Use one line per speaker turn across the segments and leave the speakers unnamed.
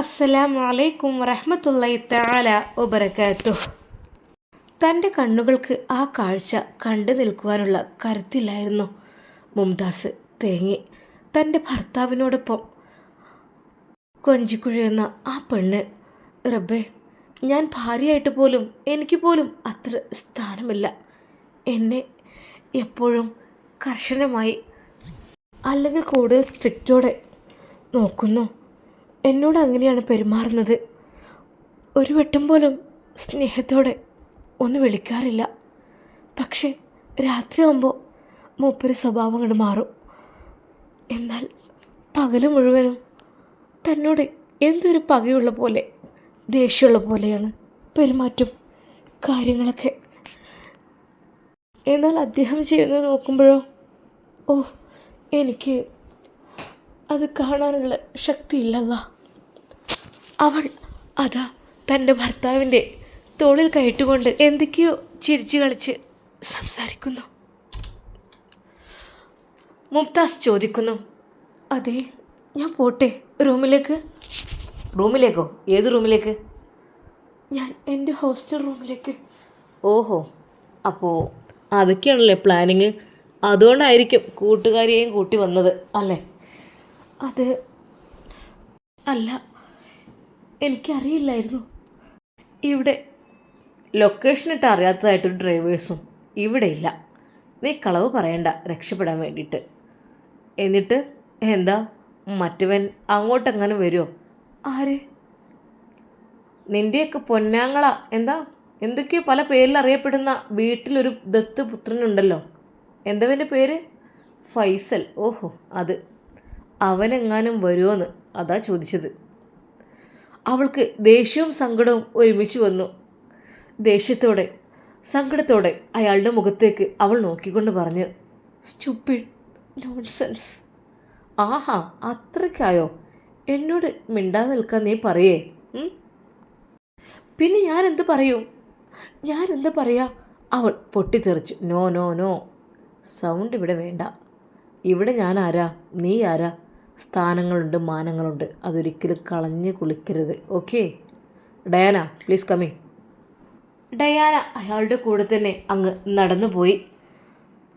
അസ്സലാമു അലൈക്കും വറഹ്മത്തുള്ളാഹി തആല ഒബരക്കാത്തു തന്റെ കണ്ണുകൾക്ക് ആ കാഴ്ച കണ്ടു നിൽക്കുവാനുള്ള കരുത്തില്ലായിരുന്നു മുംതാസ് തേങ്ങി. തന്റെ ഭർത്താവിനോടൊപ്പം കൊഞ്ചിക്കുഴിയുന്ന ആ പെണ്ണ് റബ്ബേ ഞാൻ ഭാര്യയായിട്ട് പോലും എനിക്ക് പോലും അത്ര സ്ഥാനമില്ല. എന്നെ എപ്പോഴും കർശനമായി അല്ലെങ്കിൽ കൂടുതൽ സ്ട്രിക്റ്റോടെ നോക്കുന്നു. എന്നോട് അങ്ങനെയാണ് പെരുമാറുന്നത്. ഒരു വട്ടം പോലും സ്നേഹത്തോടെ ഒന്ന് വിളിക്കാറില്ല. പക്ഷേ രാത്രിയാകുമ്പോൾ മൂപ്പര് സ്വഭാവം കൊണ്ട് മാറും. എന്നാൽ പകൽ മുഴുവനും തന്നോട് എന്തൊരു പകയുള്ള പോലെ ദേഷ്യമുള്ള പോലെയാണ് പെരുമാറ്റം കാര്യങ്ങളൊക്കെ. എന്നാൽ അദ്ദേഹം ചെയ്യുന്നത് നോക്കുമ്പോഴോ ഓ എനിക്ക് അത് കാണാനുള്ള ശക്തിയില്ലല്ല അവൾ അതാ തന്റെ ഭർത്താവിന്റെ തോളിൽ കയറ്റുകൊണ്ട് എന്തൊക്കെയോ ചിരിച്ചു കളിച്ച് സംസാരിക്കുന്നു. മുംതാസ് ചോദിക്കുന്നു അതെ ഞാൻ പോട്ടെ റൂമിലേക്ക്?
റൂമിലേക്കോ? ഏത് റൂമിലേക്ക്?
ഞാൻ എന്റെ ഹോസ്റ്റൽ റൂമിലേക്ക്.
ഓഹോ അപ്പോൾ അതൊക്കെയാണല്ലേ പ്ലാനിങ്? അതുകൊണ്ടായിരിക്കും കൂട്ടുകാരിയെയും കൂട്ടി വന്നത് അല്ലേ?
അത്. അല്ല എനിക്കറിയില്ലായിരുന്നു. ഇവിടെ
ലൊക്കേഷൻ ഇട്ട് അറിയാത്തതായിട്ട് ഡ്രൈവേഴ്സും ഇവിടെ ഇല്ല. നീ കളവ് പറയണ്ട രക്ഷപ്പെടാൻ വേണ്ടിയിട്ട്. എന്നിട്ട് എന്താ? മറ്റവൻ അങ്ങോട്ടെങ്ങനെ വരുമോ
ആര്?
നിന്റെയൊക്കെ പൊന്നാങ്ങള എന്താ? എന്തൊക്കെയോ പല പേരിൽ അറിയപ്പെടുന്ന വീട്ടിലൊരു ദത്ത് പുത്രനുണ്ടല്ലോ എന്തവന്റെ പേര്? ഫൈസൽ. ഓഹോ അത്. അവനെങ്ങാനും വരുമോ എന്ന് അതാ ചോദിച്ചത്. അവൾക്ക് ദേഷ്യവും സങ്കടവും ഒരുമിച്ച് വന്നു. ദേഷ്യത്തോടെ സങ്കടത്തോടെ അയാളുടെ മുഖത്തേക്ക് അവൾ നോക്കിക്കൊണ്ട് പറഞ്ഞു
സ്റ്റുപ്പിഡ് നോൺസെൻസ്
ആഹാ അത്രയ്ക്കായോ? എന്നോട് മിണ്ടാതെ നിൽക്കാൻ നീ പറയേ?
പിന്നെ ഞാൻ എന്ത് പറയും? ഞാൻ എന്ത് പറയാ?
അവൾ പൊട്ടിത്തെറിച്ചു. നോ നോ നോ സൗണ്ട് ഇവിടെ വേണ്ട. ഇവിടെ ഞാൻ ആരാ നീ ആരാ? സ്ഥാനങ്ങളുണ്ട് മാനങ്ങളുണ്ട്. അതൊരിക്കലും കളഞ്ഞ് കുളിക്കരുത്. ഓക്കെ? ഡയാന പ്ലീസ് കമ്മി ഡയാന അയാളുടെ കൂടെ തന്നെ അങ്ങ് നടന്നു പോയി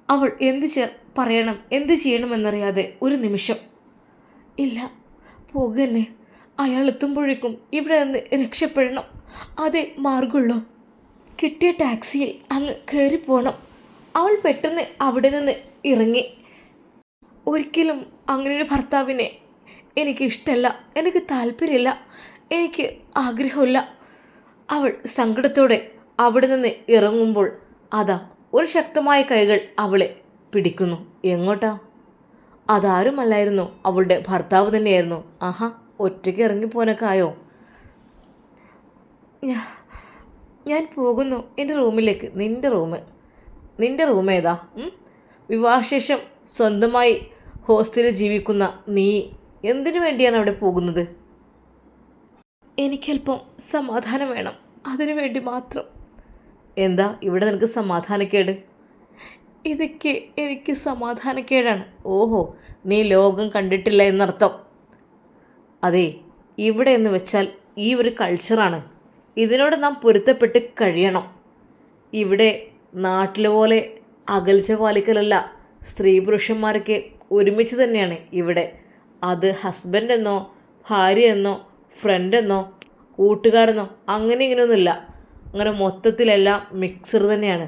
അവൾ എന്ത് ചെ പറയണം എന്ത് ചെയ്യണമെന്നറിയാതെ ഒരു നിമിഷം.
ഇല്ല പോകല്ലേ? അയാൾ എത്തുമ്പോഴേക്കും ഇവിടെ നിന്ന് രക്ഷപ്പെടണം. അതേ മാർഗമുള്ളൂ. കിട്ടിയ ടാക്സിയിൽ അങ്ങ് കയറി പോകണം അവൾ പെട്ടെന്ന് അവിടെ നിന്ന് ഇറങ്ങി. ഒരിക്കലും അങ്ങനെ ഒരു ഭർത്താവിനെ എനിക്കിഷ്ടമല്ല എനിക്ക് താല്പര്യമില്ല എനിക്ക് ആഗ്രഹമില്ല. അവൾ സങ്കടത്തോടെ അവിടെ നിന്ന് ഇറങ്ങുമ്പോൾ അതാ ഒരു ശക്തമായ കൈകൾ അവളെ പിടിക്കുന്നു. എങ്ങോട്ടാ? അതാരുമല്ലായിരുന്നു അവളുടെ ഭർത്താവ് തന്നെയായിരുന്നു. ആഹാ ഒറ്റയ്ക്ക് ഇറങ്ങിപ്പോനൊക്കെ ആയോ? ഞാൻ പോകുന്നു എന്റെ റൂമിലേക്ക്. നിന്റെ റൂം നിന്റെ റൂം ഏതാ വിവാഹശേഷം സ്വന്തമായി ഹോസ്റ്റലിൽ ജീവിക്കുന്ന നീ എന്തിനു വേണ്ടിയാണ് അവിടെ പോകുന്നത്? എനിക്കല്പം സമാധാനം വേണം. അതിനു വേണ്ടി മാത്രം. എന്താ ഇവിടെ നിനക്ക് സമാധാനക്കേട്? ഇതൊക്കെ എനിക്ക് സമാധാനക്കേടാണ്. ഓഹോ നീ ലോകം കണ്ടിട്ടില്ല എന്നർത്ഥം. അതെ ഇവിടെ എന്ന് വെച്ചാൽ ഈ ഒരു കൾച്ചറാണ് ഇതിനോട് നാം പൊരുത്തപ്പെട്ട് കഴിയണം. ഇവിടെ നാട്ടിലെ പോലെ അകൽച്ച പാലിക്കലല്ല സ്ത്രീ പുരുഷന്മാരൊക്കെ ഒരുമിച്ച് തന്നെയാണ് ഇവിടെ. അത് ഹസ്ബൻഡ് എന്നോ ഭാര്യ എന്നോ ഫ്രണ്ട് എന്നോ കൂട്ടുകാരെന്നോ അങ്ങനെ ഇങ്ങനെയൊന്നുമില്ല. അങ്ങനെ മൊത്തത്തിലെല്ലാം മിക്സർ തന്നെയാണ്.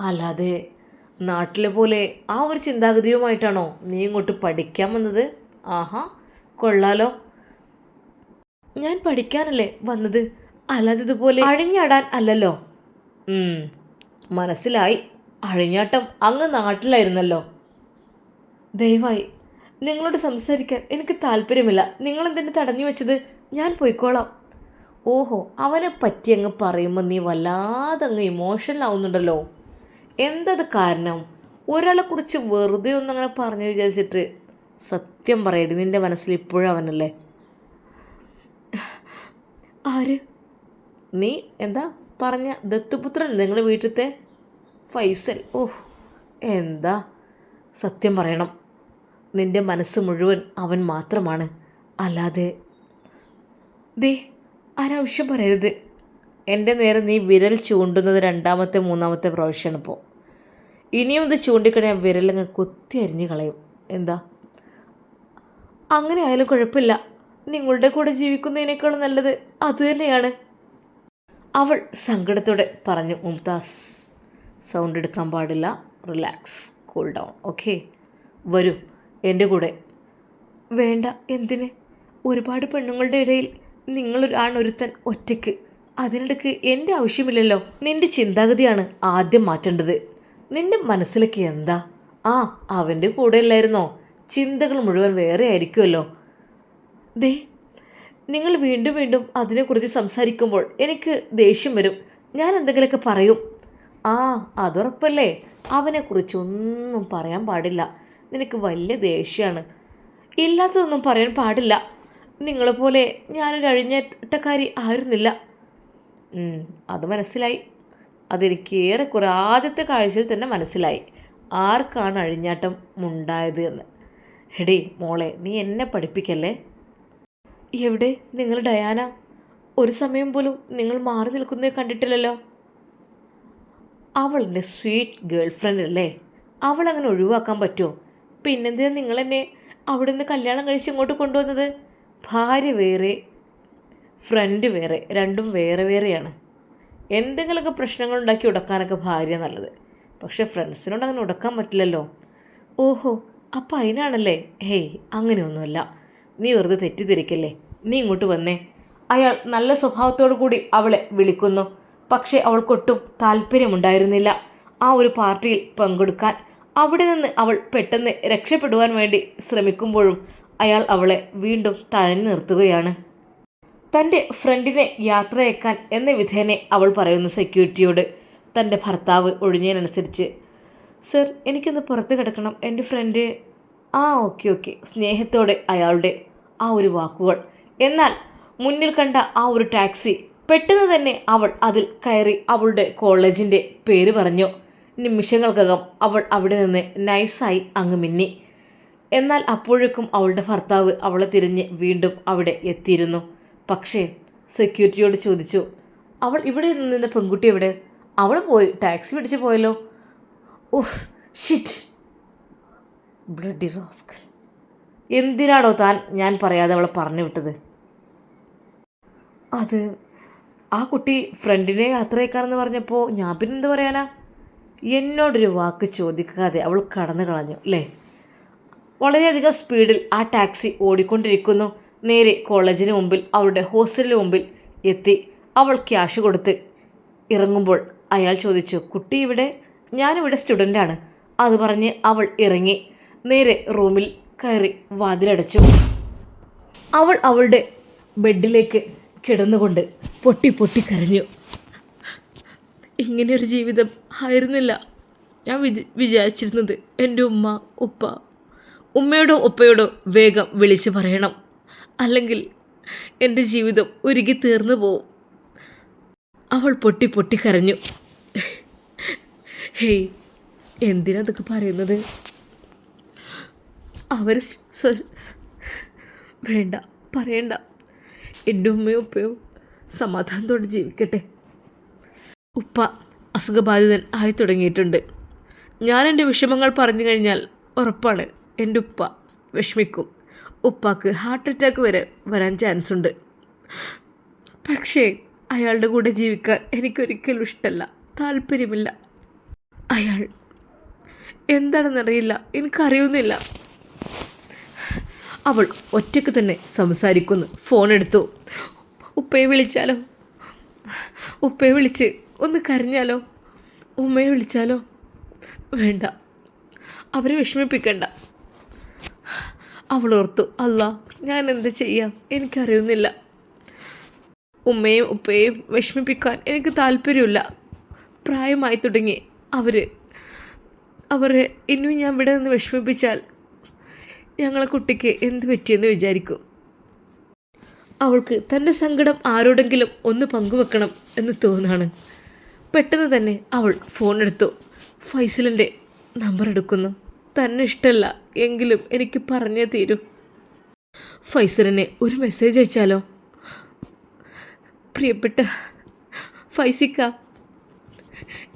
അല്ലാതെ നാട്ടിലെ പോലെ ആ ഒരു ചിന്താഗതിയുമായിട്ടാണോ നീ ഇങ്ങോട്ട് പഠിക്കാൻ വന്നത്? ആഹാ കൊള്ളാലോ. ഞാൻ പഠിക്കാനല്ലേ വന്നത്? അല്ലാതെ ഇതുപോലെ അഴിഞ്ഞാടാൻ അല്ലല്ലോ. മനസ്സിലായി. അഴിഞ്ഞാട്ടം അങ്ങ് നാട്ടിലായിരുന്നല്ലോ. ദയവായി നിങ്ങളോട് സംസാരിക്കാൻ എനിക്ക് താല്പര്യമില്ല. നിങ്ങൾ എന്തിനു തടഞ്ഞു വെച്ചത്? ഞാൻ പോയിക്കോളാം. ഓഹോ അവനെ പറ്റി അങ്ങ് പറയുമ്പോൾ നീ വല്ലാതെ അങ്ങ് ഇമോഷണൽ ആവുന്നുണ്ടല്ലോ. എന്തത് കാരണം? ഒരാളെക്കുറിച്ച് വെറുതെ ഒന്നും അങ്ങനെ പറഞ്ഞു വിചാരിച്ചിട്ട് സത്യം പറയടി നിന്റെ മനസ്സിൽ ഇപ്പോഴും അവനല്ലേ? ആര്?
നീ എന്താ പറഞ്ഞ ദത്തുപുത്രൻ നിങ്ങളുടെ വീട്ടിലത്തെ? ഫൈസൽ. ഓഹ് എന്താ? സത്യം പറയണം. നിന്റെ മനസ്സ് മുഴുവൻ അവൻ മാത്രമാണ്. അല്ലാതെ
ദേ ആരാവശ്യം പറയരുത്. എന്റെ നേരെ നീ വിരൽ ചൂണ്ടുന്നത് രണ്ടാമത്തെ മൂന്നാമത്തെ പ്രാവശ്യമാണ് ഇപ്പോൾ ഇനിയും ഇത് ചൂണ്ടിക്കഴിഞ്ഞാൽ വിരലങ്ങ് കുത്തി അരിഞ്ഞ് കളയും. എന്താ? അങ്ങനെ ആയാലും കുഴപ്പമില്ല. നിങ്ങളുടെ കൂടെ ജീവിക്കുന്നതിനേക്കാളും നല്ലത് അതുതന്നെയാണ് അവൾ സങ്കടത്തോടെ പറഞ്ഞു മുംതാസ് സൗണ്ട് എടുക്കാൻ പാടില്ല. റിലാക്സ് കൂൾ ഡൗൺ ഓക്കെ വരൂ. എന്റെ കൂടെ. വേണ്ട എന്തിന്? ഒരുപാട് പെണ്ണുങ്ങളുടെ ഇടയിൽ നിങ്ങളൊരാണൊരുത്തൻ ഒറ്റയ്ക്ക്. അതിനിടയ്ക്ക് എന്റെ ആവശ്യമില്ലല്ലോ. നിന്റെ ചിന്താഗതിയാണ് ആദ്യം മാറ്റേണ്ടത്. നിന്റെ മനസ്സിലേക്ക് എന്താ? ആ അവന്റെ കൂടെ അല്ലായിരുന്നോ? ചിന്തകൾ മുഴുവൻ വേറെ ആയിരിക്കുമല്ലോ. ദേ നിങ്ങൾ വീണ്ടും വീണ്ടും അതിനെക്കുറിച്ച് സംസാരിക്കുമ്പോൾ എനിക്ക് ദേഷ്യം വരും. ഞാൻ എന്തെങ്കിലുമൊക്കെ പറയും. ആ അതുറപ്പല്ലേ അവനെക്കുറിച്ചൊന്നും പറയാൻ പാടില്ല. നിനക്ക് വലിയ ദേഷ്യമാണ് ഇല്ലാത്തതൊന്നും പറയാൻ പാടില്ല. നിങ്ങളെപ്പോലെ ഞാനൊരു അഴിഞ്ഞേട്ടക്കാരി ആയിരുന്നില്ല. അത് മനസ്സിലായി. അതെനിക്ക് ഏറെക്കുറെ ആദ്യത്തെ കാഴ്ചയിൽ തന്നെ മനസ്സിലായി. ആർക്കാണ് അഴിഞ്ഞാട്ടം ഉണ്ടായത് എന്ന്. എടേ മോളെ നീ എന്നെ പഠിപ്പിക്കല്ലേ? എവിടെ? നിങ്ങൾ ഡയാന? ഒരു സമയം പോലും നിങ്ങൾ മാറി നിൽക്കുന്നത് കണ്ടിട്ടില്ലല്ലോ. അവൾ എന്റെ സ്വീറ്റ് ഗേൾ ഫ്രണ്ട് അല്ലേ അവളങ്ങനെ ഒഴിവാക്കാൻ പറ്റുമോ? പിന്നെന്തിനാ നിങ്ങൾ എന്നെ അവിടെ നിന്ന് കല്യാണം കഴിച്ച് ഇങ്ങോട്ട് കൊണ്ടുവന്നത്? ഭാര്യ വേറെ ഫ്രണ്ട് വേറെ രണ്ടും വേറെ വേറെയാണ്. എന്തെങ്കിലുമൊക്കെ പ്രശ്നങ്ങൾ ഉണ്ടാക്കി ഉടക്കാനൊക്കെ ഭാര്യ നല്ലത്. പക്ഷേ ഫ്രണ്ട്സിനോട് അങ്ങനെ ഉടക്കാൻ പറ്റില്ലല്ലോ. ഓഹോ അപ്പം അതിനാണല്ലേ ഹേയ് അങ്ങനെയൊന്നുമല്ല. നീ വെറുതെ തെറ്റിദ്ധരിക്കല്ലേ? നീ ഇങ്ങോട്ട് വന്നേ. അയാൾ നല്ല സ്വഭാവത്തോടു കൂടി അവളെ വിളിക്കുന്നു. പക്ഷേ അവൾക്കൊട്ടും താല്പര്യമുണ്ടായിരുന്നില്ല. ആ ഒരു പാർട്ടിയിൽ പങ്കെടുക്കാൻ അവിടെ നിന്ന് അവൾ പെട്ടെന്ന് രക്ഷപ്പെടുവാൻ വേണ്ടി ശ്രമിക്കുമ്പോഴും അയാൾ അവളെ വീണ്ടും തഴഞ്ഞു നിർത്തുകയാണ്. തന്റെ ഫ്രണ്ടിനെ യാത്രയേക്കാൻ എന്ന വിധേനെ അവൾ പറയുന്നു സെക്യൂരിറ്റിയോട്. തന്റെ ഭർത്താവ് ഒഴിഞ്ഞതിനനുസരിച്ച് സർ എനിക്കൊന്ന് പുറത്ത് കിടക്കണം എന്റെ ഫ്രണ്ട്. ആ ഓക്കെ ഓക്കെ സ്നേഹത്തോടെ അയാളുടെ ആ ഒരു വാക്കുകൾ. എന്നാൽ മുന്നിൽ കണ്ട ആ ഒരു ടാക്സി പെട്ടെന്ന് തന്നെ അവൾ അതിൽ കയറി അവളുടെ കോളേജിന്റെ പേര് പറഞ്ഞു. നിമിഷങ്ങൾക്കകം അവൾ അവിടെ നിന്ന് നൈസായി അങ്ങ് മിന്നി. എന്നാൽ അപ്പോഴേക്കും അവളുടെ ഭർത്താവ് അവളെ തിരിഞ്ഞ് വീണ്ടും അവിടെ എത്തിയിരുന്നു. പക്ഷേ സെക്യൂരിറ്റിയോട് ചോദിച്ചു അവൾ ഇവിടെ നിന്ന പെൺകുട്ടി എവിടെ? അവൾ പോയി ടാക്സി പിടിച്ച് പോയല്ലോ. ഉഫ് ഷിറ്റ് ബ്ലഡി റോസ്കൽ എന്തിനാണോ താൻ ഞാൻ പറയാതെ അവളെ പറഞ്ഞു വിട്ടത്? അത് ആ കുട്ടി ഫ്രണ്ടിനെ യാത്രയേക്കാണെന്ന് പറഞ്ഞപ്പോൾ ഞാൻ പിന്നെന്ത് പറയാനാ? എന്നോടൊരു വാക്ക് ചോദിക്കാതെ അവൾ കടന്നു കളഞ്ഞു അല്ലേ? വളരെയധികം സ്പീഡിൽ ആ ടാക്സി ഓടിക്കൊണ്ടിരിക്കുന്നു. നേരെ കോളേജിന് മുമ്പിൽ അവളുടെ ഹോസ്റ്റലിന് മുമ്പിൽ എത്തി അവൾ ക്യാഷ് കൊടുത്ത് ഇറങ്ങുമ്പോൾ അയാൾ ചോദിച്ചു കുട്ടി ഇവിടെ? ഞാനിവിടെ സ്റ്റുഡന്റാണ് അത് പറഞ്ഞ് അവൾ ഇറങ്ങി നേരെ റൂമിൽ കയറി വാതിലടച്ചു. അവൾ അവളുടെ ബെഡിലേക്ക് കിടന്നുകൊണ്ട് പൊട്ടി പൊട്ടി കരഞ്ഞു. ഇങ്ങനെയൊരു ജീവിതം ആയിരുന്നില്ല. ഞാൻ വിച വിചാരിച്ചിരുന്നത് എന്റെ ഉമ്മ ഉപ്പ ഉമ്മയോടോ ഉപ്പയോടോ വേഗം വിളിച്ച് പറയണം. അല്ലെങ്കിൽ എന്റെ ജീവിതം ഉരുകി തീർന്നു പോവും. അവൾ പൊട്ടി പൊട്ടി കരഞ്ഞു. ഹേയ് എന്തിനാ അതൊക്കെ പറയുന്നത്? അവർ വേണ്ട പറയണ്ട. എന്റെ ഉമ്മയും ഉപ്പയും സമാധാനത്തോടെ ജീവിക്കട്ടെ. ഉപ്പ അസുഖബാധിതൻ ആയി തുടങ്ങിയിട്ടുണ്ട്. ഞാൻ എന്റെ വിഷമങ്ങൾ പറഞ്ഞു കഴിഞ്ഞാൽ ഉറപ്പാണ് എന്റെ ഉപ്പ വിഷമിക്കും. ഉപ്പാക്ക് ഹാർട്ട് അറ്റാക്ക് വരെ വരാൻ ചാൻസ് ഉണ്ട്. പക്ഷേ അയാളുടെ കൂടെ ജീവിക്കാൻ എനിക്കൊരിക്കലും ഇഷ്ടമല്ല താല്പര്യമില്ല. അയാൾ എന്താണെന്നറിയില്ല എനിക്കറിയുന്നില്ല. അവൾ ഒറ്റയ്ക്ക് തന്നെ സംസാരിക്കുന്നു. ഫോൺ എടുത്തു. ഉപ്പയെ വിളിച്ചാലോ? ഉപ്പയെ വിളിച്ച് ഒന്ന് കരഞ്ഞാലോ? ഉമ്മയെ വിളിച്ചാലോ? വേണ്ട. അവരെ വിഷമിപ്പിക്കണ്ട. അവൾ ഓർത്തു അല്ല ഞാൻ എന്ത് ചെയ്യാം? എനിക്കറിയുന്നില്ല. ഉമ്മയും ഉപ്പയെയും വിഷമിപ്പിക്കാൻ എനിക്ക് താല്പര്യമില്ല. പ്രായമായി തുടങ്ങി. അവർ അവരെ ഇനിയും ഞാൻ ഇവിടെ നിന്ന് വിഷമിപ്പിച്ചാൽ ഞങ്ങളെ കുട്ടിക്ക് എന്ത് പറ്റിയെന്ന് വിചാരിക്കും. അവൾക്ക് തന്റെ സങ്കടം ആരോടെങ്കിലും ഒന്ന് പങ്കുവെക്കണം എന്ന് തോന്നാണ്. പെട്ടെന്ന് തന്നെ അവൾ ഫോൺ എടുത്തു ഫൈസലിന്റെ നമ്പർ എടുക്കുന്നു. തന്നെ ഇഷ്ടമല്ല എങ്കിലും എനിക്ക് പറഞ്ഞേ തീരൂ. ഫൈസലിനെ ഒരു മെസ്സേജ് അയച്ചാലോ? പ്രിയപ്പെട്ട ഫൈസിക്ക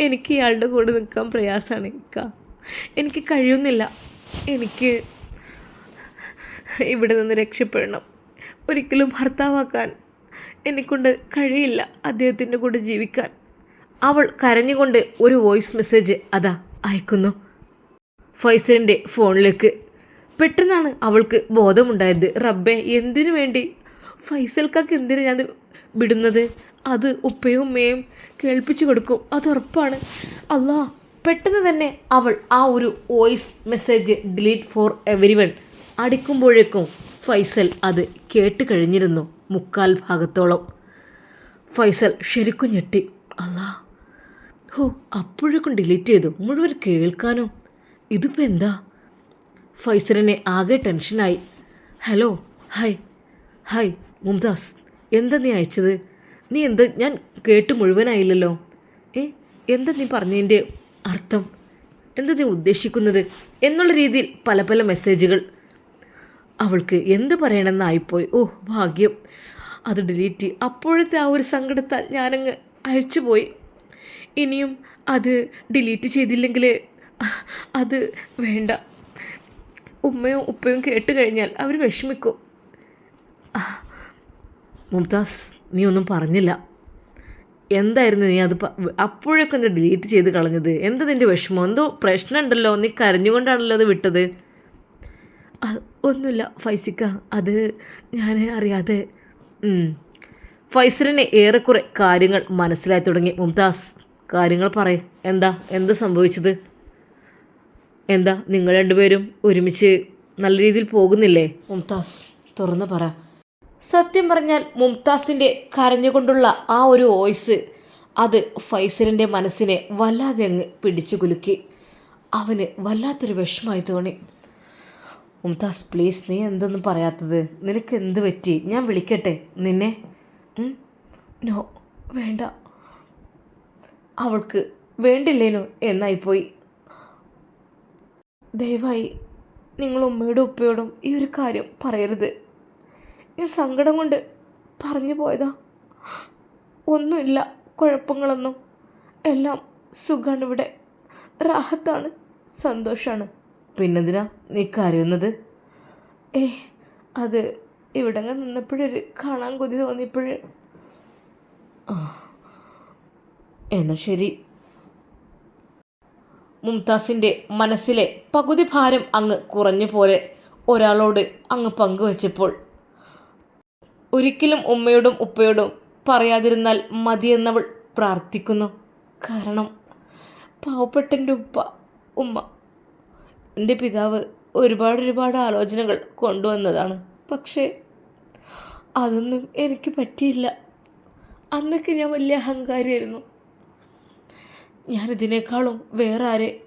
എനിക്ക് ഇയാളുടെ കൂടെ നിൽക്കാൻ പ്രയാസമാണ് ഇക്ക. എനിക്ക് കഴിയുന്നില്ല. എനിക്ക് ഇവിടെ നിന്ന് രക്ഷപ്പെടണം. ഒരിക്കലും ഭർത്താവാക്കാൻ എന്നെക്കൊണ്ട് കഴിയില്ല. അദ്ദേഹത്തിന്റെ കൂടെ ജീവിക്കാൻ.
അവൾ കരഞ്ഞുകൊണ്ട് ഒരു വോയിസ് മെസ്സേജ് അതാ അയക്കുന്നു. ഫൈസലിന്റെ ഫോണിലേക്ക്. പെട്ടെന്നാണ് അവൾക്ക് ബോധമുണ്ടായത്. റബ്ബെ എന്തിനു വേണ്ടി? ഫൈസൽക്കാക്ക് എന്തിനു ഞാൻ വിടുന്നത്? അത് ഉപ്പയും ഉമ്മയും കേൾപ്പിച്ചു കൊടുക്കും. അത് ഉറപ്പാണ്. അല്ലാ പെട്ടെന്ന് തന്നെ അവൾ ആ ഒരു voice message delete for everyone അടിക്കുമ്പോഴേക്കും Faisal അത് കേട്ട് കഴിഞ്ഞിരുന്നു മുക്കാൽ ഭാഗത്തോളം. ഫൈസൽ ശരിക്കും ഞെട്ടി. അല്ലാ ഹോ അപ്പോഴേക്കും ഡിലീറ്റ് ചെയ്തു. മുഴുവൻ കേൾക്കാനോ. ഇതിപ്പോൾ എന്താ? ഫൈസലിനെ ആകെ ടെൻഷനായി ഹലോ ഹായ് ഹായ് മുംതാസ് എന്താ നീ അയച്ചത്? നീ എന്താ ഞാൻ കേട്ട് മുഴുവനായില്ലല്ലോ. ഏ എന്താ നീ പറഞ്ഞതിന്റെ അർത്ഥം? എന്താ നീ ഉദ്ദേശിക്കുന്നത്? എന്നുള്ള രീതിയിൽ പല പല മെസ്സേജുകൾ അവൾക്ക് എന്ത് പറയണമെന്നായിപ്പോയി. ഓ ഭാഗ്യം. അത് ഡിലീറ്റ് അപ്പോഴത്തെ ആ ഒരു സങ്കടത്താൽ ഞാനങ്ങ് അയച്ചുപോയി. ഇനിയും അത് ഡിലീറ്റ് ചെയ്തില്ലെങ്കിൽ അത് വേണ്ട. ഉമ്മയും ഉപ്പയും കേട്ട് കഴിഞ്ഞാൽ അവർ വിഷമിക്കും. മുംതാസ് നീ ഒന്നും പറഞ്ഞില്ല. എന്തായിരുന്നു നീ അത് അപ്പോഴൊക്കെ ഒന്ന് ഡിലീറ്റ് ചെയ്ത് കളഞ്ഞത്? എന്ത് നിന്റെ വിഷമം? എന്തോ പ്രശ്നമുണ്ടല്ലോ? നീ കരഞ്ഞുകൊണ്ടാണല്ലോ അത് വിട്ടത്? ഒന്നുമില്ല ഫൈസിക്ക. അത് ഞാൻ അറിയാതെ. ഫൈസലിന് ഏറെക്കുറെ കാര്യങ്ങൾ മനസ്സിലായി തുടങ്ങി മുംതാസ്. കാര്യങ്ങൾ പറയും. എന്താ? എന്ത് സംഭവിച്ചത്? എന്താ? നിങ്ങൾ രണ്ടുപേരും ഒരുമിച്ച് നല്ല രീതിയിൽ പോകുന്നില്ലേ? മുംതാസ് തുറന്നു പറ. സത്യം പറഞ്ഞാൽ മുംതാസിന്റെ കരഞ്ഞുകൊണ്ടുള്ള ആ ഒരു വോയിസ് അത് ഫൈസലിന്റെ മനസ്സിനെ വല്ലാതെ അങ്ങ് പിടിച്ചു കുലുക്കി. അവന് വല്ലാത്തൊരു വിഷമായി തോന്നി. മുംതാസ് പ്ലീസ് നീ എന്തൊന്നും പറയാത്തത്? നിനക്ക് എന്ത് പറ്റി? ഞാൻ വിളിക്കട്ടെ? നിന്നെ? നോ വേണ്ട. അവൾക്ക് വേണ്ടില്ലേനു എന്നായിപ്പോയി. ദയവായി നിങ്ങൾ ഉമ്മയോടും ഉപ്പയോടും ഈ ഒരു കാര്യം പറയരുത്. ഞാൻ സങ്കടം കൊണ്ട് പറഞ്ഞു പോയതാ. ഒന്നുമില്ല കുഴപ്പങ്ങളൊന്നും. എല്ലാം സുഖമാണ് ഇവിടെ. റാഹത്താണ് സന്തോഷമാണ് പിന്നെന്തിനാ നീ കരയുന്നത്? ഏ അത് ഇവിടെ അങ്ങ് നിന്നപ്പോഴൊരു കാണാൻ കൊതി തോന്നിയപ്പോഴേ. ആ. എന്നാൽ ശരി. മുംതാസിന്റെ മനസ്സിലെ പകുതി ഭാരം അങ്ങ് കുറഞ്ഞ പോലെ ഒരാളോട് അങ്ങ് പങ്കുവച്ചപ്പോൾ ഒരിക്കലും ഉമ്മയോടും ഉപ്പയോടും പറയാതിരുന്നാൽ മതിയെന്നവൾ പ്രാർത്ഥിക്കുന്നു. കാരണം പാവപ്പെട്ട എന്റെ ഉപ്പ ഉമ്മ എന്റെ പിതാവ് ഒരുപാട് ഒരുപാട് ആലോചനകൾ കൊണ്ടുവന്നതാണ്. പക്ഷേ അതൊന്നും എനിക്ക് പറ്റിയില്ല. അന്നൊക്കെ ഞാൻ വലിയ അഹങ്കാരിയായിരുന്നു. ഞാനിതിനേക്കാളും വേറെ ആരെ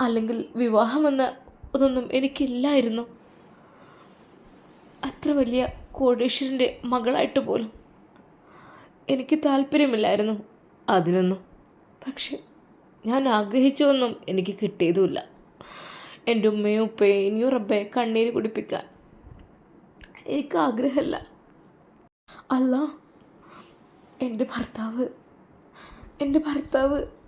അല്ലെങ്കിൽ വിവാഹമെന്ന ഇതൊന്നും എനിക്കില്ലായിരുന്നു. അത്ര വലിയ കോടീശ്വരന്റെ മകളായിട്ട് പോലും എനിക്ക് താല്പര്യമില്ലായിരുന്നു അതിനൊന്നും. പക്ഷെ ഞാൻ ആഗ്രഹിച്ചതൊന്നും എനിക്ക് കിട്ടിയതുമില്ല. എന്റെ ഉമ്മയും ഉപ്പയും ഇനിയും റബ്ബെ കണ്ണീര് കുടിപ്പിക്കാൻ എനിക്ക് ആഗ്രഹമല്ല. അല്ല എന്റെ ഭർത്താവ് എന്റെ ഭർത്താവ്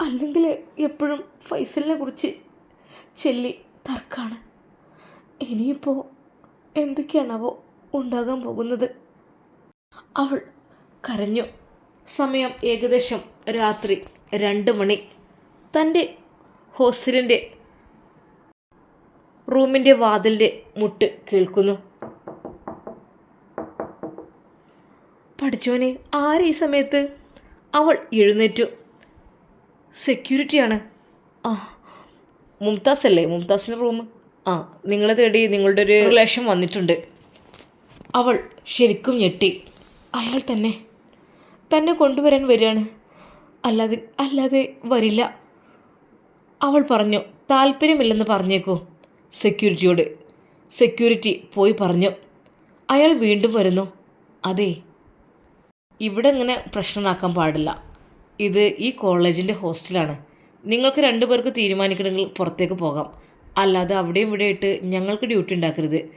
അല്ലെങ്കിൽ എപ്പോഴും ഫൈസലിനെ കുറിച്ച് ചെല്ലി തർക്കാണ്. ഇനിയിപ്പോൾ എന്തൊക്കെയാണാവോ ഉണ്ടാകാൻ പോകുന്നത്? അവൾ കരഞ്ഞു. സമയം ഏകദേശം രാത്രി രണ്ട് മണി. തന്റെ ഹോസ്റ്റലിന്റെ റൂമിന്റെ വാതിലിന്റെ മുട്ട് കേൾക്കുന്നു. പഠിച്ചോനെ ആരെ ഈ സമയത്ത്? അവൾ എഴുന്നേറ്റു. സെക്യൂരിറ്റിയാണ് ആ. മുംതാസ് അല്ലേ മുംതാസിന്റെ റൂം ആ നിങ്ങളെ തേടി നിങ്ങളുടെ ഒരു റിലേഷൻ വന്നിട്ടുണ്ട്. അവൾ ശരിക്കും ഞെട്ടി. അയാൾ തന്നെ. തന്നെ കൊണ്ടുവരാൻ വരികയാണ്. അല്ലാതെ അല്ലാതെ വരില്ല. അവൾ പറഞ്ഞു താല്പര്യമില്ലെന്ന് പറഞ്ഞേക്കൂ. സെക്യൂരിറ്റിയോട് സെക്യൂരിറ്റി പോയി പറഞ്ഞു. അയാൾ വീണ്ടും വരുന്നു. അതെ. ഇവിടെ ഇങ്ങനെ പ്രശ്നമാക്കാൻ പാടില്ല. ഇത് ഈ കോളേജിന്റെ ഹോസ്റ്റലാണ്. നിങ്ങൾക്ക് രണ്ടു പേർക്ക് തീരുമാനിക്കണമെങ്കിൽ പുറത്തേക്ക് പോകാം. അല്ലാതെ അവിടെയും ഇവിടെ ഇട്ട് ഞങ്ങൾക്ക് ഡ്യൂട്ടി ഉണ്ടാക്കരുത്.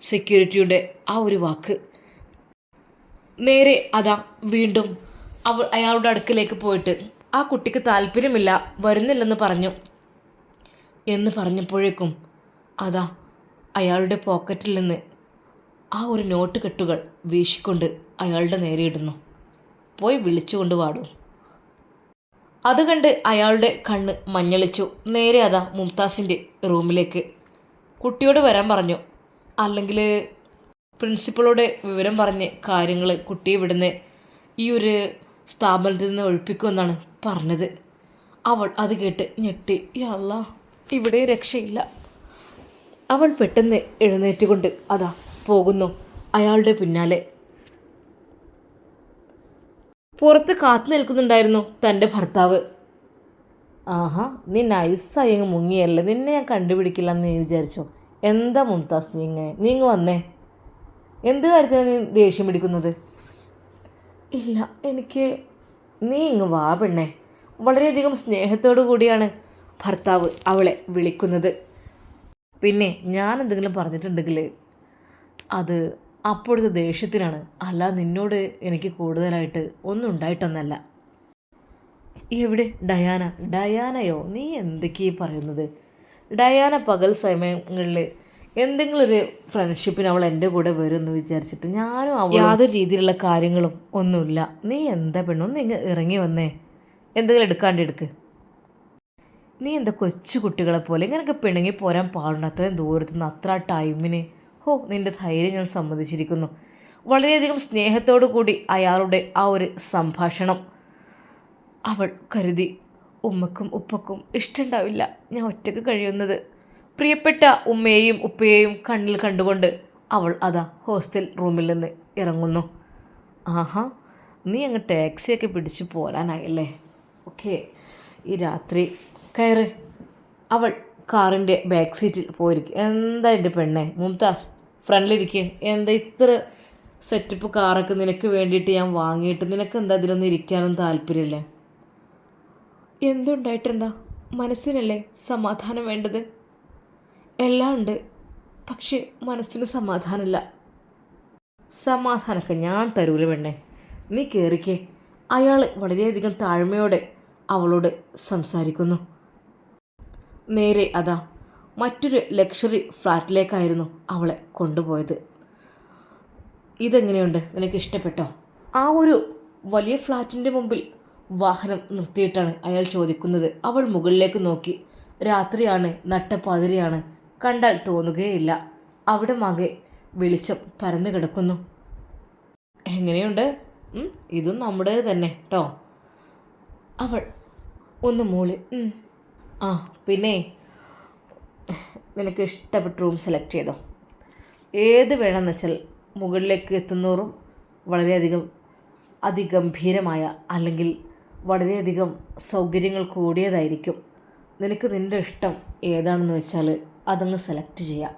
സെക്യൂരിറ്റിയുടെ ആ ഒരു വാക്ക്.
നേരെ അതാ വീണ്ടും അവ അയാളുടെ അടുക്കിലേക്ക് പോയിട്ട് ആ കുട്ടിക്ക് താല്പര്യമില്ല വരുന്നില്ലെന്ന് പറഞ്ഞു. എന്ന് പറഞ്ഞപ്പോഴേക്കും അതാ അയാളുടെ പോക്കറ്റിൽ നിന്ന് ആ ഒരു നോട്ട് കെട്ടുകൾ വീശിക്കൊണ്ട് അയാളുടെ നേരെ ഇടുന്നു. പോയി വിളിച്ചുകൊണ്ട് വാടൂ. അത് കണ്ട് അയാളുടെ കണ്ണ് മഞ്ഞളിച്ചു. നേരെ അതാ മുംതാസിന്റെ റൂമിലേക്ക്. കുട്ടിയോട് വരാൻ പറഞ്ഞു. അല്ലെങ്കിൽ പ്രിൻസിപ്പളോട് വിവരം പറഞ്ഞ് കാര്യങ്ങൾ കുട്ടിയെ ഇവിടുന്ന് ഈ ഒരു സ്ഥാപനത്തിൽ നിന്ന് ഒഴിപ്പിക്കുമെന്നാണ് പറഞ്ഞത്. അവൾ അത് കേട്ട് ഞെട്ടി. അല്ല ഇവിടെ രക്ഷയില്ല. അവൾ പെട്ടെന്ന് എഴുന്നേറ്റുകൊണ്ട് അതാ പോകുന്നു. അയാളുടെ പിന്നാലെ പുറത്ത് കാത്തു നിൽക്കുന്നുണ്ടായിരുന്നു തന്റെ ഭർത്താവ്. ആഹാ നീ നൈസായി അങ്ങ് മുങ്ങിയല്ലേ? നിന്നെ ഞാൻ കണ്ടുപിടിക്കില്ല എന്ന് നീ വിചാരിച്ചോ? എന്താ മുംതാസ് നീ ഇങ്ങനെ? നീ ഇങ്ങ് വന്നേ. എന്ത് കാര്യത്തിനാണ് നീ ദേഷ്യം പിടിക്കുന്നത്? ഇല്ല എനിക്ക് നീ ഇങ്ങ് വാ പെണ്ണേ. വളരെയധികം സ്നേഹത്തോടു കൂടിയാണ് ഭർത്താവ് അവളെ വിളിക്കുന്നത്. പിന്നെ ഞാൻ എന്തെങ്കിലും പറഞ്ഞിട്ടുണ്ടെങ്കിൽ അത് അപ്പോഴത്തെ ദേഷ്യത്തിലാണ്. അല്ല നിന്നോട് എനിക്ക് കൂടുതലായിട്ട് ഒന്നും ഉണ്ടായിട്ടൊന്നല്ല. എവിടെ? ഡയാന. ഡയാനയോ? നീ എന്തൊക്കെയാ പറയുന്നത്? ഡയാന പകൽ സമയങ്ങളിൽ എന്തെങ്കിലും ഒരു ഫ്രണ്ട്ഷിപ്പിന് അവൾ എന്റെ കൂടെ വരും എന്ന് വിചാരിച്ചിട്ട് ഞാനും അവൾ യാതൊരു രീതിയിലുള്ള കാര്യങ്ങളും ഒന്നുമില്ല. നീ എന്താ പെണ്ണൊന്ന് ഇങ്ങ് ഇറങ്ങി വന്നേ. എന്തെങ്കിലും എടുക്കാണ്ട് എടുക്ക്. നീ എന്താ കൊച്ചു കുട്ടികളെ പോലെ ഇങ്ങനെയൊക്കെ പിണങ്ങി പോരാൻ പാടുണ്ട് അത്രയും ദൂരത്തുനിന്ന് അത്ര ടൈമിന് ഹോ നിന്റെ ധൈര്യം ഞാൻ സമ്മതിച്ചിരിക്കുന്നു. വളരെയധികം സ്നേഹത്തോടു കൂടി അയാളുടെ ആ ഒരു സംഭാഷണം. അവൾ കരുതി ഉമ്മക്കും ഉപ്പക്കും ഇഷ്ടമുണ്ടാവില്ല ഞാൻ ഒറ്റയ്ക്ക് കഴിയുന്നത്. പ്രിയപ്പെട്ട ഉമ്മയെയും ഉപ്പയെയും കണ്ണിൽ കണ്ടുകൊണ്ട് അവൾ അതാ ഹോസ്റ്റൽ റൂമിൽ നിന്ന് ഇറങ്ങുന്നു. ആഹാ നീ അങ്ങ് ടാക്സിയൊക്കെ പിടിച്ച് പോരാനായല്ലേ? ഓക്കെ ഈ രാത്രി കയറ്. അവൾ കാറിന്റെ ബാക്ക് സീറ്റിൽ പോയിരിക്കും എന്താ എന്റെ പെണ്ണെ? മുംതാസ് ഫ്രണ്ടിലിരിക്കുക എന്താ ഇത്ര സെറ്റപ്പ് കാറൊക്കെ നിനക്ക് വേണ്ടിയിട്ട് ഞാൻ വാങ്ങിയിട്ട് നിനക്ക് എന്താ ഇതിലൊന്നും ഇരിക്കാനും താല്പര്യമില്ലേ? എന്തുണ്ടായിട്ടെന്താ? മനസ്സിനല്ലേ സമാധാനം വേണ്ടത്? എല്ലാം ഉണ്ട് പക്ഷേ മനസ്സിന് സമാധാനമില്ല. സമാധാനമൊക്കെ ഞാൻ തരൂല വേണ്ടേ നീ കയറിക്കേ അയാൾ വളരെയധികം താഴ്മയോടെ അവളോട് സംസാരിക്കുന്നു. നേരെ അതാ. മറ്റൊരു ലക്ഷറി ഫ്ലാറ്റിലേക്കായിരുന്നു അവളെ കൊണ്ടുപോയത്. ഇതെങ്ങനെയുണ്ട്? നിനക്ക് ഇഷ്ടപ്പെട്ടോ? ആ ഒരു വലിയ ഫ്ലാറ്റിന്റെ മുമ്പിൽ വാഹനം നിർത്തിയിട്ടാണ് അയാൾ ചോദിക്കുന്നത്. അവൾ മുകളിലേക്ക് നോക്കി. രാത്രിയാണ് നട്ടപ്പാതിരിയാണ്. കണ്ടാൽ തോന്നുകയില്ല. അവിടെ മകെ വെളിച്ചം പരന്നു കിടക്കുന്നു. എങ്ങനെയുണ്ട്? ഇതും നമ്മുടെ തന്നെ കേട്ടോ അവൾ ഒന്ന് മൂളി. ആ പിന്നെ? നിനക്ക് ഇഷ്ടപ്പെട്ട റൂം സെലക്ട് ചെയ്തോ? ഏത് വേണമെന്ന് വെച്ചാൽ മുകളിലേക്ക് എത്തുന്നോറും വളരെയധികം അതിഗംഭീരമായ അല്ലെങ്കിൽ വളരെയധികം സൗകര്യങ്ങൾ കൂടിയതായിരിക്കും. നിനക്ക് നിന്റെ ഇഷ്ടം ഏതാണെന്ന് വെച്ചാൽ അതങ്ങ് സെലക്ട് ചെയ്യാം.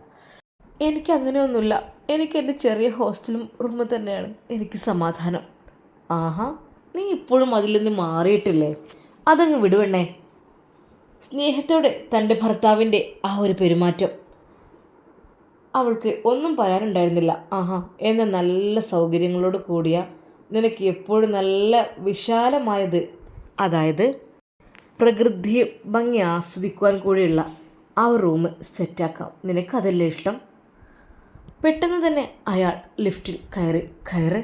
എനിക്ക് അങ്ങനെയൊന്നുമില്ല. എനിക്ക് എന്റെ ചെറിയ ഹോസ്റ്റലും റൂമ് തന്നെയാണ്. എനിക്ക് സമാധാനം. ആഹാ നീ ഇപ്പോഴും അതിൽ നിന്ന് മാറിയിട്ടില്ലേ? അതങ്ങ് വിടുവണ്ണേ സ്നേഹത്തോടെ തന്റെ ഭർത്താവിന്റെ ആ ഒരു പെരുമാറ്റം. അവൾക്ക് ഒന്നും പറയാനുണ്ടായിരുന്നില്ല ആഹാ എന്ന നല്ല സൗകര്യങ്ങളോട് കൂടിയ നിനക്ക് എപ്പോഴും നല്ല വിശാലമായത്. അതായത് പ്രകൃതി ഭംഗി ആസ്വദിക്കുവാൻ കൂടിയുള്ള ആ റൂം സെറ്റാക്കാം. നിനക്കതല്ലേ ഇഷ്ടം? പെട്ടെന്ന് തന്നെ അയാൾ ലിഫ്റ്റിൽ കയറി കയറി.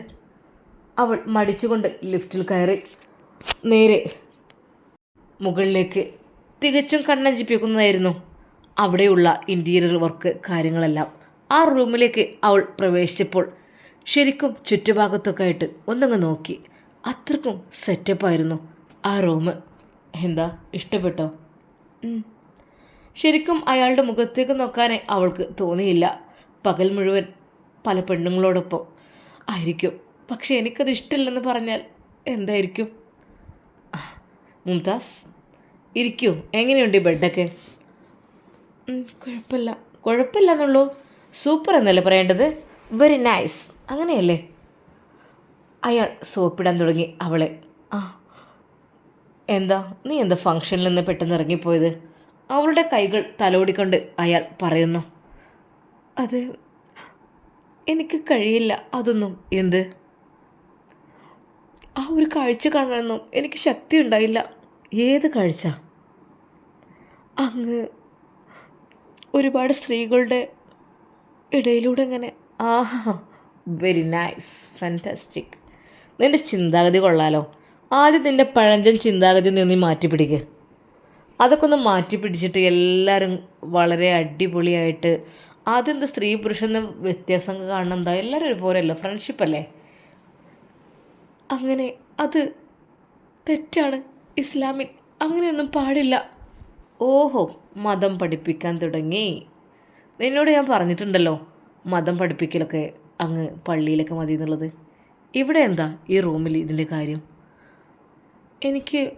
അവൾ മടിച്ചുകൊണ്ട് ലിഫ്റ്റിൽ കയറി നേരെ മുകളിലേക്ക് തികച്ചും കണ്ണഞ്ചിപ്പിക്കുന്നതായിരുന്നു അവിടെയുള്ള ഇന്റീരിയർ വർക്ക് കാര്യങ്ങളെല്ലാം. ആ റൂമിലേക്ക് അവൾ പ്രവേശിച്ചപ്പോൾ ശരിക്കും ചുറ്റുഭാഗത്തൊക്കെ ആയിട്ട് ഒന്നങ്ങ് നോക്കി. അത്രക്കും സെറ്റപ്പായിരുന്നു ആ റൂം എന്താ ഇഷ്ടപ്പെട്ടോ? ശരിക്കും അയാളുടെ മുഖത്തേക്ക് നോക്കാനേ അവൾക്ക് തോന്നിയില്ല. പകൽ മുഴുവൻ പല പെണ്ണുങ്ങളോടൊപ്പം ആയിരിക്കും. പക്ഷെ എനിക്കത് ഇഷ്ടമില്ലെന്ന് പറഞ്ഞാൽ എന്തായിരിക്കും? മുംതാസ്? ഇരിക്കൂ. എങ്ങനെയുണ്ട് ഈ ബെഡൊക്കെ കുഴപ്പമില്ല. കുഴപ്പമില്ല എന്നുള്ളൂ. സൂപ്പർ എന്നല്ലേ പറയേണ്ടത്? വെരി നൈസ് അങ്ങനെയല്ലേ? അയാൾ സോപ്പിടാൻ തുടങ്ങി അവളെ. ആ എന്താ? നീ എന്താ ഫംഗ്ഷനിൽ നിന്ന് പെട്ടെന്ന് ഇറങ്ങിപ്പോയത്? അവളുടെ കൈകൾ തലോടിക്കൊണ്ട് അയാൾ പറയുന്നു. അത് എനിക്ക് കഴിയില്ല. അതൊന്നും എന്ത്? ആ ഒരു കാഴ്ച കാണാനൊന്നും എനിക്ക് ശക്തി ഉണ്ടായില്ല
ഏത് കാഴ്ച?
അങ്ങ് ഒരുപാട് സ്ത്രീകളുടെ ഇടയിലൂടെ ഇങ്ങനെ
ആഹാ വെരി നൈസ് ഫാന്റാസ്റ്റിക് നിന്റെ ചിന്താഗതി കൊള്ളാലോ. ആദ്യം നിന്റെ പഴഞ്ചൻ ചിന്താഗതി നീ ഒന്ന് മാറ്റി പിടിക്കുക അതൊക്കെ ഒന്ന് മാറ്റി പിടിച്ചിട്ട് എല്ലാവരും വളരെ അടിപൊളിയായിട്ട് ആദ്യം എന്താ സ്ത്രീ പുരുഷന് വ്യത്യാസം കാണണം. എന്താ എല്ലാവരും ഒരുപോലെയല്ലോ? ഫ്രണ്ട്ഷിപ്പ് അല്ലേ?
അങ്ങനെ അത് തെറ്റാണ്. ഇസ്ലാമിൽ അങ്ങനെയൊന്നും പാടില്ല.
ഓഹോ മതം പഠിപ്പിക്കാൻ തുടങ്ങി. നിന്നോട് ഞാൻ പറഞ്ഞിട്ടുണ്ടല്ലോ മതം പഠിപ്പിക്കലൊക്കെ അങ്ങ് പള്ളിയിലൊക്കെ മതി എന്നുള്ളത്. ഇവിടെ എന്താ ഈ റൂമിൽ ഇതിന്റെ കാര്യം?
എനിക്ക്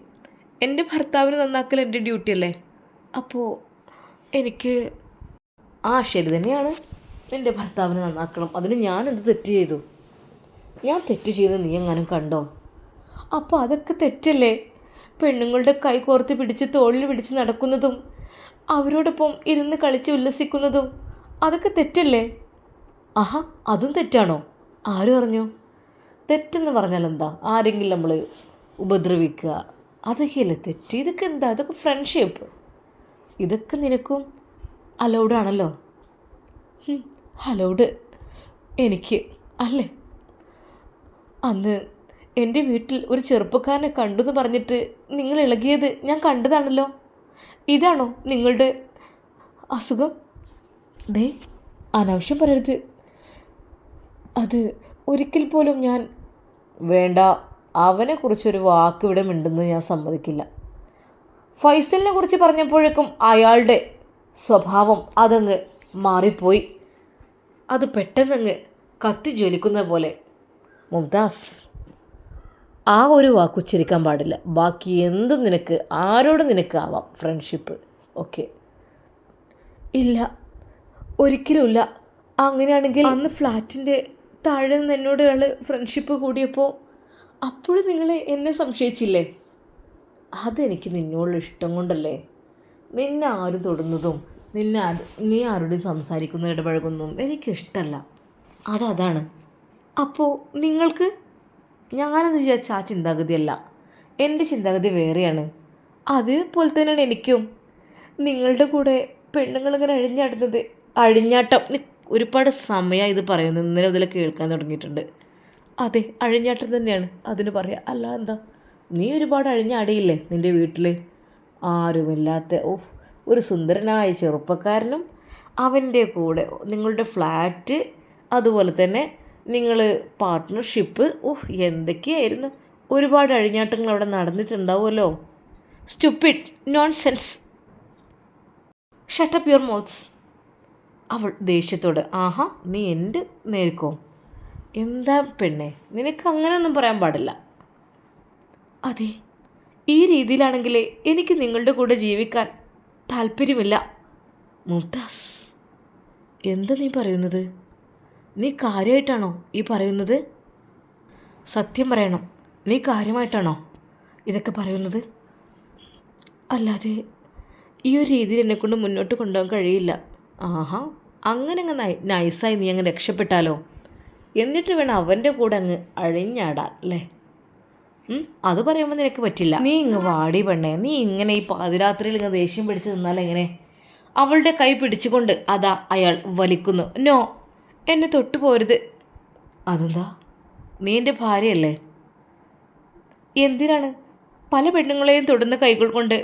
എന്റെ ഭർത്താവിന് നന്നാക്കൽ എന്റെ ഡ്യൂട്ടി അല്ലേ? അപ്പോൾ എനിക്ക്
ആ ശരി തന്നെയാണ്. എന്റെ ഭർത്താവിനെ നന്നാക്കണം. അതിന് ഞാൻ എന്ത് തെറ്റ് ചെയ്തു? ഞാൻ തെറ്റ് ചെയ്ത് നീ എങ്ങാനും കണ്ടോ?
അപ്പോൾ അതൊക്കെ തെറ്റല്ലേ? പെണ്ണുങ്ങളുടെ കൈ കോർത്ത് പിടിച്ച് തോളിൽ പിടിച്ച് നടക്കുന്നതും അവരോടൊപ്പം ഇരുന്ന് കളിച്ച് ഉല്ലസിക്കുന്നതും അതൊക്കെ തെറ്റല്ലേ?
ആഹാ അതും തെറ്റാണോ? ആരും അറിഞ്ഞു തെറ്റെന്ന് പറഞ്ഞാൽ എന്താ ആരെങ്കിലും നമ്മൾ ഉപദ്രവിക്കുക. അതൊക്കെയല്ലേ തെറ്റ്? ഇതൊക്കെ എന്താ? ഇതൊക്കെ ഫ്രണ്ട്ഷിപ്പ് ഇതൊക്കെ നിനക്കും അലൗഡാണല്ലോ
അലൗഡ് എനിക്ക് അല്ലേ? അന്ന് എന്റെ വീട്ടിൽ ഒരു ചെറുപ്പക്കാരനെ കണ്ടു എന്ന് പറഞ്ഞിട്ട് നിങ്ങൾ ഇളകിയത് ഞാൻ കണ്ടതാണല്ലോ. ഇതാണോ നിങ്ങളുടെ അസുഖം? ദേ അനാവശ്യം പറയരുത്. അത് ഒരിക്കൽ പോലും ഞാൻ
വേണ്ട അവനെക്കുറിച്ചൊരു വാക്ക് ഇവിടെ മിണ്ടെന്ന് ഞാൻ സമ്മതിക്കില്ല. ഫൈസലിനെ കുറിച്ച് പറഞ്ഞപ്പോഴേക്കും അയാളുടെ സ്വഭാവം അതങ്ങ് മാറിപ്പോയി. അത് പെട്ടെന്നങ്ങ് കത്തി ജ്വലിക്കുന്ന പോലെ. മുംതാസ്. ആ ഒരു വാക്ക് ഉച്ചരിക്കാൻ പാടില്ല. ബാക്കി എന്ത് നിനക്ക് ആരോടും നിനക്ക് ആവാം? ഫ്രണ്ട്ഷിപ്പ് ഓക്കെ
ഇല്ല. ഒരിക്കലുമില്ല. അങ്ങനെയാണെങ്കിൽ അന്ന് ഫ്ലാറ്റിന്റെ താഴെ നിന്ന് എന്നോട് ഒരാൾ ഫ്രണ്ട്ഷിപ്പ് കൂടിയപ്പോൾ അപ്പോഴും നിങ്ങൾ എന്നെ സംശയിച്ചില്ലേ?
അതെനിക്ക് നിന്നോടുള്ള ഇഷ്ടം കൊണ്ടല്ലേ? നിന്നെ ആരും തൊടുന്നതും നിന്നെ നീ ആരോടും സംസാരിക്കുന്ന ഇടപഴകുന്നതും എനിക്കിഷ്ടമല്ല അതതാണ്
അപ്പോൾ നിങ്ങൾക്ക്
ഞാനെന്ന് വിചാരിച്ച ആ ചിന്താഗതിയല്ല. എന്റെ ചിന്താഗതി വേറെയാണ്.
അതേപോലെ തന്നെയാണ് എനിക്കും. നിങ്ങളുടെ കൂടെ പെണ്ണുങ്ങളിങ്ങനെ അഴിഞ്ഞാടുന്നത്
അഴിഞ്ഞാട്ടം. ഒരുപാട് സമയമായി ഇത് പറയുന്നു. ഇന്നലെ മുതൽ കേൾക്കാൻ തുടങ്ങിയിട്ടുണ്ട്.
അതെ അഴിഞ്ഞാട്ടം തന്നെയാണ്. അതിന് പറയാം അല്ല എന്താ?
നീ ഒരുപാട് അഴിഞ്ഞാടിയില്ലേ നിന്റെ വീട്ടിൽ ആരുമില്ലാത്ത ഓ ഒരു സുന്ദരനായ ചെറുപ്പക്കാരനും അവന്റെ കൂടെ നിങ്ങളുടെ ഫ്ലാറ്റ് അതുപോലെ തന്നെ നിങ്ങൾ പാർട്ട്ണർഷിപ്പ് ഓഹ് എന്തൊക്കെയായിരുന്നു? ഒരുപാട് അഴിഞ്ഞാട്ടങ്ങൾ അവിടെ നടന്നിട്ടുണ്ടാവുമല്ലോ. Stupid nonsense shut up your mouths അവൾ ദേഷ്യത്തോട് ആഹാ നീ എന്റെ നേർക്കോ എന്താ പെണ്ണെ നിനക്ക് അങ്ങനെയൊന്നും പറയാൻ പാടില്ല.
അതെ ഈ രീതിയിലാണെങ്കിൽ എനിക്ക് നിങ്ങളുടെ കൂടെ ജീവിക്കാൻ താല്പര്യമില്ല.
മുംതാസ് എന്താ നീ പറയുന്നത്? നീ കാര്യമായിട്ടാണോ ഈ പറയുന്നത്? സത്യം പറയണം. നീ കാര്യമായിട്ടാണോ ഇതൊക്കെ പറയുന്നത്?
അല്ലാതെ
ഈ ഒരു രീതിയിൽ എന്നെക്കൊണ്ട് മുന്നോട്ട് കൊണ്ടുപോകാൻ കഴിയില്ല. ആഹാ അങ്ങനെ അങ്ങ് നൈസായി നീ അങ്ങ് രക്ഷപ്പെട്ടാലോ? എന്നിട്ട് വേണം അവന്റെ കൂടെ അങ്ങ് അഴിഞ്ഞാടാൻ അല്ലേ? അത് പറയുമ്പോൾ നിനക്ക് പറ്റില്ല. നീ ഇങ്ങ് വാടി പെണ്ണേ. നീ ഇങ്ങനെ ഈ പാതിരാത്രിയിൽ ഇങ്ങ് ദേഷ്യം പിടിച്ച് നിന്നാൽ എങ്ങനെ? അവളുടെ കൈ പിടിച്ചുകൊണ്ട് അതാ അയാൾ വലിക്കുന്നു. നോ
എന്നെ തൊട്ടു പോരുത്.
അതെന്താ? നീ എന്റെ ഭാര്യയല്ലേ?
എന്തിനാണ്? പല പെണ്ണുങ്ങളെയും തൊടുന്ന കൈകൾ കൊണ്ട്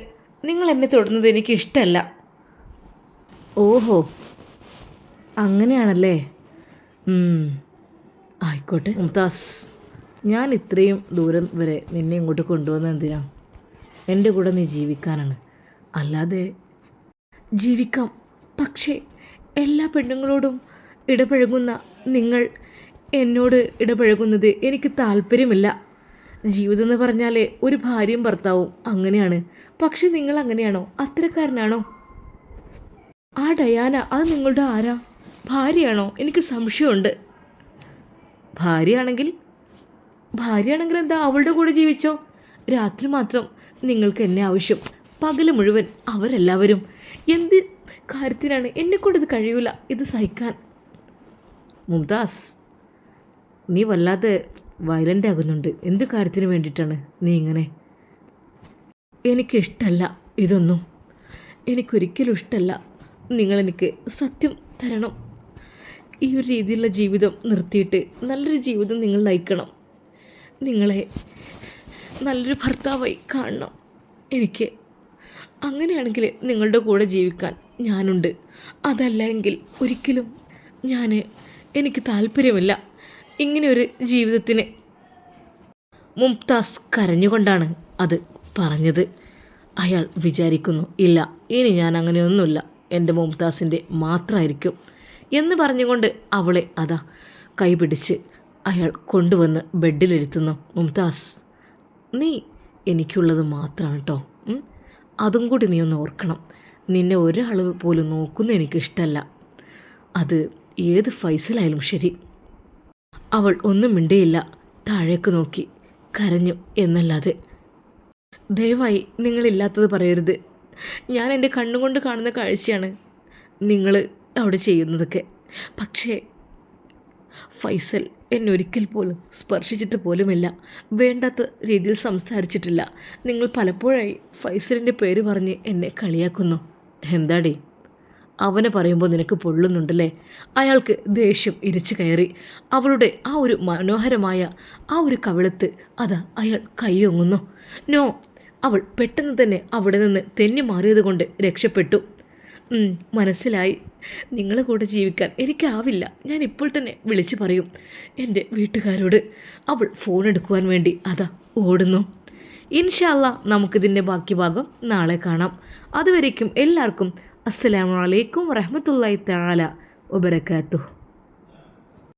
നിങ്ങൾ എന്നെ തൊടുന്നത് എനിക്ക് ഇഷ്ടമല്ല
ഓഹോ. അങ്ങനെയാണല്ലേ. ആയിക്കോട്ടെ മുംതാസ്. ഞാൻ ഇത്രയും ദൂരം വരെ നിന്നെ ഇങ്ങോട്ട് കൊണ്ടുവന്ന എന്തിനാ? എന്റെ കൂടെ നീ ജീവിക്കാനാണ്. അല്ലാതെ
ജീവിക്കാം. പക്ഷേ എല്ലാ പെണ്ണുങ്ങളോടും ഇടപഴകുന്ന നിങ്ങൾ എന്നോട് ഇടപഴകുന്നത് എനിക്ക് താല്പര്യമില്ല. ജീവിതം എന്ന് പറഞ്ഞാൽ ഒരു ഭാര്യയും ഭർത്താവും അങ്ങനെയാണ്. പക്ഷെ നിങ്ങൾ അങ്ങനെയാണോ? അത്തരക്കാരനാണോ? ആ ഡയാന അത് നിങ്ങളുടെ ആരാ? ഭാര്യയാണോ? എനിക്ക് സംശയമുണ്ട്. ഭാര്യയാണെങ്കിൽ? ഭാര്യയാണെങ്കിൽ എന്താ അവളുടെ കൂടെ ജീവിച്ചോ? രാത്രി മാത്രം നിങ്ങൾക്ക് എന്നെ ആവശ്യം. പകൽ മുഴുവൻ അവരെല്ലാവരും. എന്ത് കാര്യത്തിനാണ്? എന്നെക്കൊണ്ട് ഇത് കഴിയൂല. ഇത് സഹിക്കാൻ.
മുംതാസ് നീ വല്ലാതെ വയലന്റ് ആകുന്നുണ്ട്. എന്ത് കാര്യത്തിന് വേണ്ടിയിട്ടാണ് നീ ഇങ്ങനെ? എനിക്കിഷ്ടല്ല ഇതൊന്നും. എനിക്കൊരിക്കലും ഇഷ്ടമല്ല നിങ്ങളെനിക്ക് സത്യം തരണം. ഈ ഒരു രീതിയിലുള്ള ജീവിതം നിർത്തിയിട്ട് നല്ലൊരു ജീവിതം നിങ്ങൾ നയിക്കണം. നിങ്ങളെ നല്ലൊരു ഭർത്താവായി കാണണം. എനിക്ക് അങ്ങനെയാണെങ്കിൽ നിങ്ങളുടെ കൂടെ ജീവിക്കാൻ ഞാനുണ്ട്. അതല്ല എങ്കിൽ ഒരിക്കലും ഞാൻ എനിക്ക് താല്പര്യമില്ല. ഇങ്ങനെയൊരു ജീവിതത്തിന് മുംതാസ് കരഞ്ഞുകൊണ്ടാണ് അത് പറഞ്ഞത്. അയാൾ വിചാരിക്കുന്നു ഇല്ല ഇനി ഞാൻ അങ്ങനെയൊന്നുമില്ല. എന്റെ മുംതാസിന്റെ മാത്രമായിരിക്കും എന്ന് പറഞ്ഞുകൊണ്ട് അവളെ അതാ കൈപിടിച്ച് അയാൾ കൊണ്ടുവന്ന് ബെഡിലിരുത്തുന്നു. മുംതാസ് നീ എനിക്കുള്ളത് മാത്രമാണ് കേട്ടോ അതും കൂടി നീ ഒന്ന് ഓർക്കണം. നിന്നെ ഒരാൾ പോലും നോക്കുന്ന എനിക്കിഷ്ടമല്ല അത് ഏത് ഫൈസലായാലും ശരി. അവൾ ഒന്നും മിണ്ടിയില്ല. താഴേക്ക് നോക്കി. കരഞ്ഞു എന്നല്ലാതെ. ദയവായി നിങ്ങളില്ലാത്തത് പറയരുത്. ഞാൻ എന്റെ കണ്ണുകൊണ്ട് കാണുന്ന കാഴ്ചയാണ് നിങ്ങൾ അവിടെ ചെയ്യുന്നതൊക്കെ. പക്ഷേ ഫൈസൽ എന്നൊരിക്കൽ പോലും സ്പർശിച്ചിട്ട് പോലുമില്ല. വേണ്ടാത്ത രീതിയിൽ സംസാരിച്ചിട്ടില്ല. നിങ്ങൾ പലപ്പോഴായി ഫൈസലിന്റെ പേര് പറഞ്ഞ് എന്നെ കളിയാക്കുന്നു. എന്താടി? അവനെ പറയുമ്പോൾ നിനക്ക് പൊള്ളുന്നുണ്ടല്ലേ? അയാൾക്ക് ദേഷ്യം ഇരിച്ചു കയറി. അവളുടെ ആ ഒരു മനോഹരമായ ആ ഒരു കവിളത്ത് അതാ അയാൾ കൈയൊങ്ങുന്നു. നോ അവൾ പെട്ടെന്ന് തന്നെ അവിടെ നിന്ന് തെന്നി മാറിയത് കൊണ്ട് രക്ഷപ്പെട്ടു മനസ്സിലായി. നിങ്ങളെ കൂടെ ജീവിക്കാൻ എനിക്കാവില്ല. ഞാൻ ഇപ്പോൾ തന്നെ വിളിച്ചു പറയും. എന്റെ വീട്ടുകാരോട് അവൾ ഫോൺ എടുക്കുവാൻ വേണ്ടി അതാ ഓടുന്നു. ഇൻഷാല്ല നമുക്കിതിന്റെ ബാക്കി ഭാഗം നാളെ കാണാം. അതുവരേക്കും എല്ലാവർക്കും അസ്സലാമു അലൈക്കും വറഹമത്തല്ലാഹി തആല വബറകാതുഹു